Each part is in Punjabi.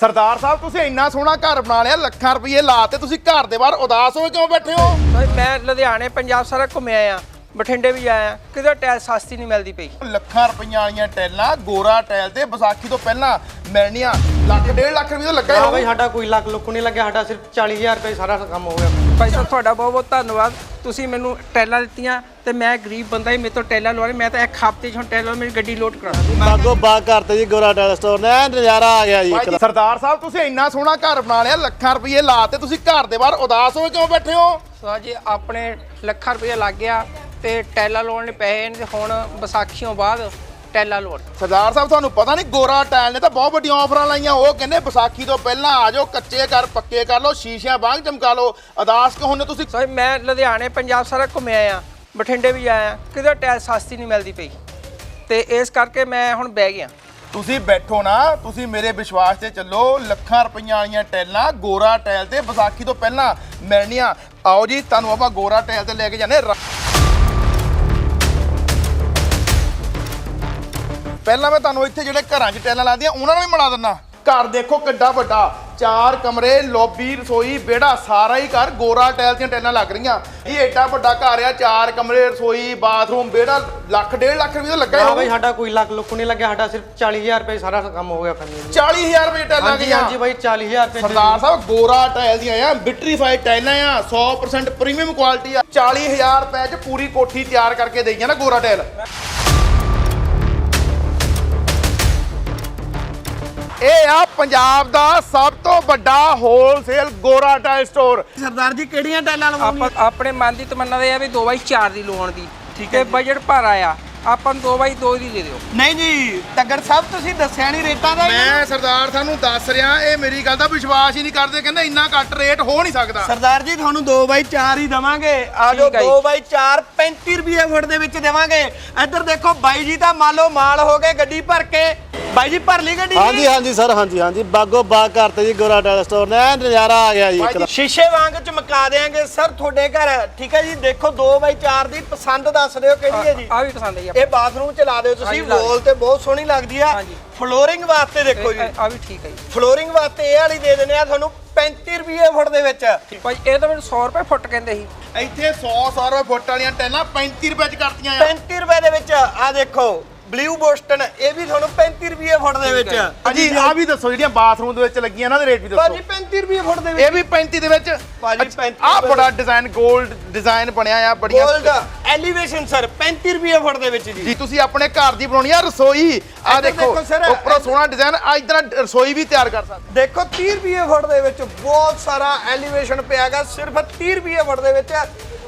ਸਰਦਾਰ ਸਾਹਿਬ, ਤੁਸੀਂ ਇੰਨਾ ਸੋਹਣਾ ਘਰ ਬਣਾ ਲਿਆ, ਲੱਖਾਂ ਰੁਪਏ ਲਾਤੇ, ਤੁਸੀਂ ਘਰ ਦੇ ਬਾਹਰ ਉਦਾਸ ਹੋ ਕਿਉਂ ਬੈਠੇ ਹੋ? ਮੈਂ ਲੁਧਿਆਣੇ, ਪੰਜਾਬ ਸਾਰਾ ਘੁੰਮਿਆ ਆ। ਬਠਿੰਡੇ ਵੀ ਆਇਆ ਕਿਤੇ ਟੈਲ ਸਸਤੀ ਨਹੀਂ ਮਿਲਦੀ ਪਈ। ਲੱਖਾਂ ਰੁਪਈਆਂ ਵਾਲੀਆਂ ਟੈਲਾਂ ਗੋਰਾ ਟੈਲ ਤੇ ਵਿਸਾਖੀ ਤੋਂ ਪਹਿਲਾਂ ਮਿਲਣੀਆਂ। ਲੱਖ ਡੇਢ ਲੱਖ ਰੁਪਏ ਤਾਂ ਲੱਗਾ ਹੀ ਹਾਂ। ਬਈ ਸਾਡਾ ਕੋਈ ਲੱਖ ਲੁੱਕ ਨਹੀਂ ਲੱਗਿਆ ਸਾਡਾ ਸਿਰਫ 40000 ਰੁਪਏ ਸਾਰਾ ਕੰਮ ਹੋ ਗਿਆ। ਭਾਈ ਸਾਹਿਬ ਤੁਹਾਡਾ ਬਹੁਤ ਬਹੁਤ ਧੰਨਵਾਦ। ਤੁਸੀਂ ਮੈਨੂੰ ਟੈਲਾਂ ਦਿੱਤੀਆਂ ਤੇ ਮੈਂ ਗਰੀਬ ਬੰਦਾ ਹੀ ਮੇਰੇ ਤੋਂ ਟੈਲਾਂ ਲਵਾ ਲਈ। ਮੈਂ ਤਾਂ ਇੱਕ ਹਫ਼ਤੇ 'ਚ ਹੁਣ ਟੈਲਾਂ ਮੇਰੀ ਗੱਡੀ ਲੋਡ ਕਰਾ ਦਾਂ ਬਾਗੋ ਬਾਗ ਕਰਤੇ ਜੀ ਗੋਰਾ ਟੈਲ ਸਟੋਰ ਨੇ। ਨਜ਼ਾਰਾ ਆ ਗਿਆ ਜੀ ਸਰਦਾਰ ਸਾਹਿਬ ਤੁਸੀਂ ਇੰਨਾ ਸੋਹਣਾ ਘਰ ਬਣਾ ਲਿਆ ਲੱਖਾਂ ਰੁਪਏ ਲਾਤੇ ਤੁਸੀਂ ਘਰ ਦੇ ਬਾਹਰ ਉਦਾਸ ਹੋਏ ਕਿਉਂ ਬੈਠੇ ਹੋ? ਸੋ ਜੀ ਆਪਣੇ ਲੱਖਾਂ ਰੁਪਏ ਲੱਗ ਗਿਆ। ਤੇ ਟੈਲਾਂ ਲਾਉਣ ਲਈ ਪੈਸੇ ਨਹੀਂ ਤੇ ਹੁਣ ਵਿਸਾਖੀਓਂ ਬਾਅਦ ਟੈਲਾਂ ਲੋਡ ਸਰਦਾਰ ਸਾਹਿਬ ਤੁਹਾਨੂੰ ਪਤਾ ਨਹੀਂ ਗੋਰਾ ਟੈਲ ਨੇ ਤਾਂ ਬਹੁਤ ਵੱਡੀਆਂ ਆਫਰਾਂ ਲਾਈਆਂ। ਉਹ ਕਹਿੰਦੇ ਵਿਸਾਖੀ ਤੋਂ ਪਹਿਲਾਂ ਆ ਜਾਓ ਕੱਚੇ ਕਰ ਪੱਕੇ ਕਰ ਲਓ ਸ਼ੀਸ਼ਿਆਂ ਬਾਗ ਚਮਕਾ ਲਓ। ਅਦਾਸ ਕਿਉਂ ਹੁੰਦੇ ਤੁਸੀਂ? ਸੋ ਮੈਂ ਲੁਧਿਆਣੇ ਪੰਜਾਬ ਸਾਰਾ ਘੁੰਮਿਆ ਆ ਬਠਿੰਡੇ ਵੀ ਆਇਆ। ਕਿਤੇ ਟੈਲ ਸਸਤੀ ਨਹੀਂ ਮਿਲਦੀ ਪਈ। ਤੇ ਇਸ ਕਰਕੇ ਮੈਂ ਹੁਣ ਬਹਿ ਗਿਆ। ਤੁਸੀਂ ਬੈਠੋ ਨਾ ਤੁਸੀਂ ਮੇਰੇ ਵਿਸ਼ਵਾਸ ਤੇ ਚੱਲੋ। ਲੱਖਾਂ ਰੁਪਈਆਂ ਵਾਲੀਆਂ ਟੈਲਾਂ ਗੋਰਾ ਟੈਲ ਤੇ ਵਿਸਾਖੀ ਤੋਂ ਪਹਿਲਾਂ ਮਿਲਣੀਆਂ। ਆਓ ਜੀ ਤੁਹਾਨੂੰ ਆਪਾਂ ਗੋਰਾ ਟੈਲ ਤੇ ਲੈ ਕੇ ਜਾਂਦੇ ਪਹਿਲਾਂ ਮੈਂ ਤੁਹਾਨੂੰ ਇੱਥੇ ਜਿਹੜੇ ਘਰਾਂ 'ਚ ਟੈਲਾਂ ਲਾਦੀਆਂ ਉਹਨਾਂ ਨੂੰ ਵੀ ਮਿਲਾ ਦਿੰਦਾ। ਘਰ ਦੇਖੋ ਕਿੱਡਾ ਵੱਡਾ। ਚਾਰ ਕਮਰੇ ਲੌਬੀ ਰਸੋਈ ਵਿਹੜਾ ਸਾਰਾ ਹੀ ਘਰ ਗੋਰਾ ਟੈਲ ਦੀਆਂ ਟੈਲਾਂ ਲੱਗ ਰਹੀਆਂ। ਇਹ ਏਡਾ ਵੱਡਾ ਘਰ ਆ ਚਾਰ ਕਮਰੇ ਰਸੋਈ ਬਾਥਰੂਮ ਵਿਹੜਾ ਲੱਖ ਡੇਢ ਲੱਖ ਰੁਪਏ ਦਾ ਲੱਗਾ ਹੀ। ਬਈ ਸਾਡਾ ਕੋਈ ਲੱਖ ਲੁੱਕ ਨਹੀਂ ਲੱਗਿਆ ਸਾਡਾ ਸਿਰਫ 40000 ਰੁਪਏ ਸਾਰਾ ਕੰਮ ਹੋ ਗਿਆ ਕਰਨੀ 40000 ਰੁਪਏ ਟੈਲਾਂ ਗਈਆਂ। ਹਾਂਜੀ ਬਈ 40000 ਰੁਪਏ ਸਰਦਾਰ ਸਾਹਿਬ ਗੋਰਾ ਟਾਇਲ ਦੀਆਂ ਆ ਵਿਟਰੀਫਾਈਡ ਟਾਇਲਾਂ ਆ 100% ਪ੍ਰੀਮੀਅਮ ਕੁਆਲਿਟੀ ਆ। 40000 ਰੁਪਏ ਚ ਪੂਰੀ ਕੋਠੀ ਤਿਆਰ ਕਰਕੇ ਦੇਈਆਂ ਨਾ ਗੋਰਾ ਟਾਇਲ ਇਹ ਆ ਪੰਜਾਬ ਦਾ ਸਭ ਤੋਂ ਵੱਡਾ wholesale Gora tile store. Sardar ji ਕਿਹੜੀਆਂ ਟੈਲਾਂ ਆਪਾਂ ਆਪਣੇ ਮਨ ਦੀ ਤਮੰਨਾ ਇਹ ਆ ਵੀ 2 ਬਾਈ 4 ਦੀ ਲੋਨ ਦੀ। ਠੀਕ ਹੈ ਬਜਟ ਭਰ ਆਇਆ ਆਪਾਂ ਨੂੰ 2 ਬਾਈ 2 ਦੀ ਦੇ ਦਿਓ। ਨਹੀਂ ਜੀ ਤੱਗੜ ਸਾਹਿਬ ਤੁਸੀਂ ਦੱਸਿਆ ਨਹੀਂ ਰੇਟਾਂ ਦਾ ਮੈਂ ਸਰਦਾਰ ਤੁਹਾਨੂੰ ਦੱਸ ਰਿਹਾ ਇਹ ਮੇਰੀ ਗੱਲ ਦਾ ਵਿਸ਼ਵਾਸ ਹੀ ਨਹੀਂ ਕਰਦੇ ਕਹਿੰਦੇ ਇੰਨਾ ਘੱਟ ਰੇਟ ਹੋ ਨਹੀਂ ਸਕਦਾ। ਸਰਦਾਰ ਜੀ ਤੁਹਾਨੂੰ 2 ਬਾਈ 4 ਹੀ ਦਵਾਂਗੇ। ਆ ਜੋ ਠੀਕ ਜੀ। 2 ਬਾਈ 4 35 ਰੁਪਏ ਫੁੱਟ ਦੇ ਵਿੱਚ ਦੇਵਾਂਗੇ। ਇੱਧਰ ਦੇਖੋ ਬਾਈ ਜੀ ਤਾਂ ਮੰਨ ਲਓ ਮਾਲ ਹੋ ਗਏ ਗੱਡੀ ਭਰ ਕੇ। ਬਾਈ ਜੀ ਭਰ ਲਈ ਗੱਡੀ? ਹਾਂਜੀ ਹਾਂਜੀ ਸਰ ਹਾਂਜੀ ਹਾਂਜੀ। ਬਾਗੋ ਬਾਗ ਕਰਤੇ ਜੀ ਗੋਰਾ ਟੈਲ ਸਟੋਰ ਨੇ। ਐਨ ਨਜ਼ਾਰਾ ਆ ਗਿਆ ਜੀ, ਸ਼ੀਸ਼ੇ ਵਾਂਗ ਚਮਕਾ ਦੇਾਂਗੇ ਸਰ ਤੁਹਾਡੇ ਘਰ ਠੀਕ ਹੈ ਜੀ ਦੇਖੋ 2 ਬਾਈ 4 ਦੀ ਪਸੰਦ ਦੱਸ ਦਿਓ ਕਿਹੜੀ ਹੈ ਜੀ। ਆ ਵੀ ਪਸੰਦ ਆਈ ਇਹ ਬਾਥਰੂਮ ਚ ਲਾ ਦਿਓ ਤੁਸੀਂ। ਵੋਲ ਤੇ ਬਹੁਤ ਸੋਹਣੀ ਲੱਗਦੀ ਆ। ਫਲੋਰਿੰਗ ਵਾਸਤੇ ਦੇਖੋ ਜੀ। ਆ ਵੀ ਠੀਕ ਹੈ ਜੀ। ਫਲੋਰਿੰਗ ਵਾਸਤੇ ਇਹ ਵਾਲੀ ਦੇ ਦਿੰਦੇ ਆ ਤੁਹਾਨੂੰ 35 ਰੁਪਏ ਫੁੱਟ ਦੇ ਵਿੱਚ। ਭਾਈ ਇਹ ਤਾਂ ਮੈਨੂੰ 100 ਰੁਪਏ ਫੁੱਟ ਕਹਿੰਦੇ ਸੀ। ਇੱਥੇ 100 100 ਰੁਪਏ ਫੁੱਟ ਵਾਲੀਆਂ ਟੈਲਾਂ 35 ਰੁਪਏ ਚ ਕਰਤੀਆਂ ਆ। 35 ਰੁਪਏ ਦੇ ਵਿੱਚ ਆ ਦੇਖੋ। ਬਲੂ ਬੋਸਟਨ ਇਹ ਵੀ ਤੁਹਾਨੂੰ 35 ਰੁਪਏ ਫੁੱਟ ਦੇ ਵਿੱਚ। ਜੀ। ਆ ਵੀ ਦੱਸੋ ਜਿਹੜੀਆਂ ਬਾਥਰੂਮ ਦੇ ਵਿੱਚ ਲੱਗੀਆਂ ਇਹਨਾਂ ਦੇ ਰੇਟ ਵੀ ਦੱਸੋ। ਭਾਜੀ 35 ਰੁਪਏ ਫੁੱਟ ਦੇ ਇਹ ਵਿੱਚ ਵੀ 35 ਦੇ ਵਿੱਚ। ਭਾਜੀ 35 ਆ ਬੜਾ ਡਿਜ਼ਾਈਨ 골ਡ ਡਿਜ਼ਾਈਨ ਬਣਿਆ ਆ ਬੜੀਆਂ ਗੋਲਡ ਐਲੀਵੇਸ਼ਨ ਸਰ 35 ਰੁਪਏ ਫੁੱਟ ਦੇ ਵਿੱਚ ਜੀ। ਜੀ ਤੁਸੀਂ ਆਪਣੇ ਘਰ ਦੀ ਬਣਾਉਣੀ ਆ ਰਸੋਈ। ਆ ਦੇਖੋ ਉੱਪਰੋਂ ਸੋਹਣਾ ਡਿਜ਼ਾਈਨ ਆ ਇਧਰ ਰਸੋਈ ਵੀ ਤਿਆਰ ਕਰ ਸਕਦੇ। ਦੇਖੋ 30 ਰੁਪਏ ਫੁੱਟ ਦੇ ਵਿੱਚ ਬਹੁਤ ਸਾਰਾ ਐਲੀਵੇਸ਼ਨ ਪਿਆਗਾ ਸਿਰਫ 30 ਰੁਪਏ ਫੁੱਟ ਦੇ ਵਿੱਚ।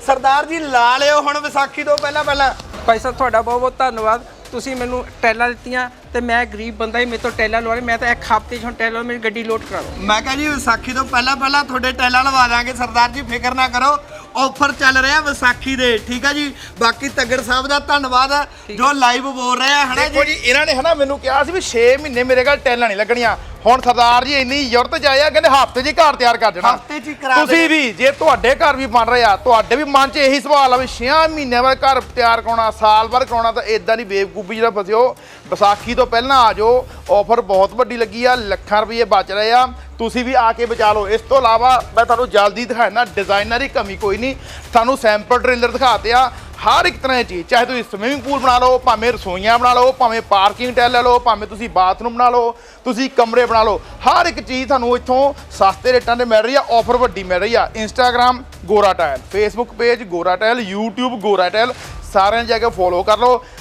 ਸਰਦਾਰ ਜੀ ਲਾ ਲਿਓ ਹੁਣ ਵਿਸਾਖੀ ਤੋਂ ਪਹਿਲਾਂ ਪਹਿਲਾਂ ਭਾਈ ਸਾਹਿਬ ਤੁਹਾਡਾ ਬਹੁਤ ਬਹੁਤ ਧੰਨਵਾਦ। ਤੁਸੀਂ ਮੈਨੂੰ ਟੈਲਾਂ ਦਿੱਤੀਆਂ ਤੇ ਮੈਂ ਗਰੀਬ ਬੰਦਾ ਹੀ ਮੇਰੇ ਤੋਂ ਟੈਲਾਂ ਲਵਾ ਲਈ ਮੈਂ ਤਾਂ ਇੱਕ ਹਫ਼ਤੇ 'ਚ ਹੁਣ ਟੈਲਾਂ ਮੇਰੀ ਗੱਡੀ ਲੋਡ ਕਰਾ ਦੋ ਮੈਂ ਕਹਾਂ ਜੀ ਵਿਸਾਖੀ ਤੋਂ ਪਹਿਲਾਂ ਪਹਿਲਾਂ ਤੁਹਾਡੇ ਟੈਲਾਂ ਲਵਾ ਦਾਂਗੇ ਸਰਦਾਰ ਜੀ ਫਿਕਰ ਨਾ ਕਰੋ। ਆਫਰ ਚੱਲ ਰਿਹਾ ਵਿਸਾਖੀ ਦੇ। ਠੀਕ ਆ ਜੀ? ਬਾਕੀ ਤੱਗੜ ਸਾਹਿਬ ਦਾ ਧੰਨਵਾਦ ਜੋ ਲਾਈਵ ਬੋਲ ਰਹੇ ਆ ਹਨਾ ਦੇਖੋ ਜੀ? ਜੀ ਇਹਨਾਂ ਨੇ ਹਨਾ ਮੈਨੂੰ ਕਿਹਾ ਸੀ ਵੀ 6 ਮਹੀਨੇ ਮੇਰੇ ਕੋਲ ਟੈਲਾਂ ਨਹੀਂ ਲੱਗਣੀਆਂ। ਹੁਣ ਸਰਦਾਰ ਜੀ ਇੰਨੀ ਯੁਰਤ ਚ ਆਏ ਆ ਕਹਿੰਦੇ ਹਫ਼ਤੇ 'ਚ ਹੀ ਘਰ ਤਿਆਰ ਕਰ ਦੇਣਾ। ਹਫ਼ਤੇ 'ਚ ਹੀ ਕਰਾ ਤੁਸੀਂ। ਵੀ ਜੇ ਤੁਹਾਡੇ ਘਰ ਵੀ ਬਣ ਰਿਹਾ ਤੁਹਾਡੇ ਵੀ ਮਨ 'ਚ ਇਹੀ ਸਵਾਲ ਆ ਵੀ 6 ਮਹੀਨਿਆਂ ਬਾਅਦ ਘਰ ਤਿਆਰ ਕਰਾਉਣਾ ਸਾਲ ਬਾਅਦ ਕਰਾਉਣਾ ਤਾਂ ਇਦਾਂ ਦੀ ਬੇਵਕੂਫੀ ਜਿਹੜਾ ਫਸਿਓ ਵਿਸਾਖੀ ਤੋਂ ਪਹਿਲਾਂ ਆ ਜਾਓ ਆਫਰ ਬਹੁਤ ਵੱਡੀ ਲੱਗੀ ਆ ਲੱਖਾਂ ਰੁਪਏ ਬਚ ਰਹੇ ਆ। ਤੁਸੀਂ ਵੀ ਆ ਕੇ ਬਚਾ ਲਓ। ਇਸ ਤੋਂ ਇਲਾਵਾ ਮੈਂ ਤੁਹਾਨੂੰ ਜਲਦੀ ਦਿਖਾਣਾ ਡਿਜ਼ਾਈਨਰ ਦੀ ਕਮੀ ਕੋਈ ਨਹੀਂ। ਤੁਹਾਨੂੰ ਸੈਂਪਲ ਟ੍ਰੇਲਰ ਦਿਖਾਤੇ ਆ। ਹਰ ਇੱਕ ਤਰ੍ਹਾਂ ਦੀ ਚੀਜ਼, ਚਾਹੇ ਤੁਸੀਂ ਸਵਿਮਿੰਗ ਪੂਲ ਬਣਾ ਲਓ, ਭਾਵੇਂ ਰਸੋਈਆਂ ਬਣਾ ਲਓ, ਭਾਵੇਂ ਪਾਰਕਿੰਗ ਟੈਲ ਲੈ ਲਓ, ਭਾਵੇਂ ਤੁਸੀਂ ਬਾਥਰੂਮ ਬਣਾ ਲਓ, ਤੁਸੀਂ ਕਮਰੇ ਬਣਾ ਲਓ, ਹਰ ਇੱਕ ਚੀਜ਼ ਤੁਹਾਨੂੰ ਇੱਥੋਂ ਸਸਤੇ ਰੇਟਾਂ ਤੇ ਮਿਲ ਰਹੀ ਆ ਆਫਰ ਵੱਡੀ ਮਿਲ ਰਹੀ ਆ। Instagram Gora tile Facebook page Gora tile YouTube Gora tile ਸਾਰਿਆਂ ਨੂੰ ਜਾ ਕੇ ਫੋਲੋ ਕਰ ਲਓ।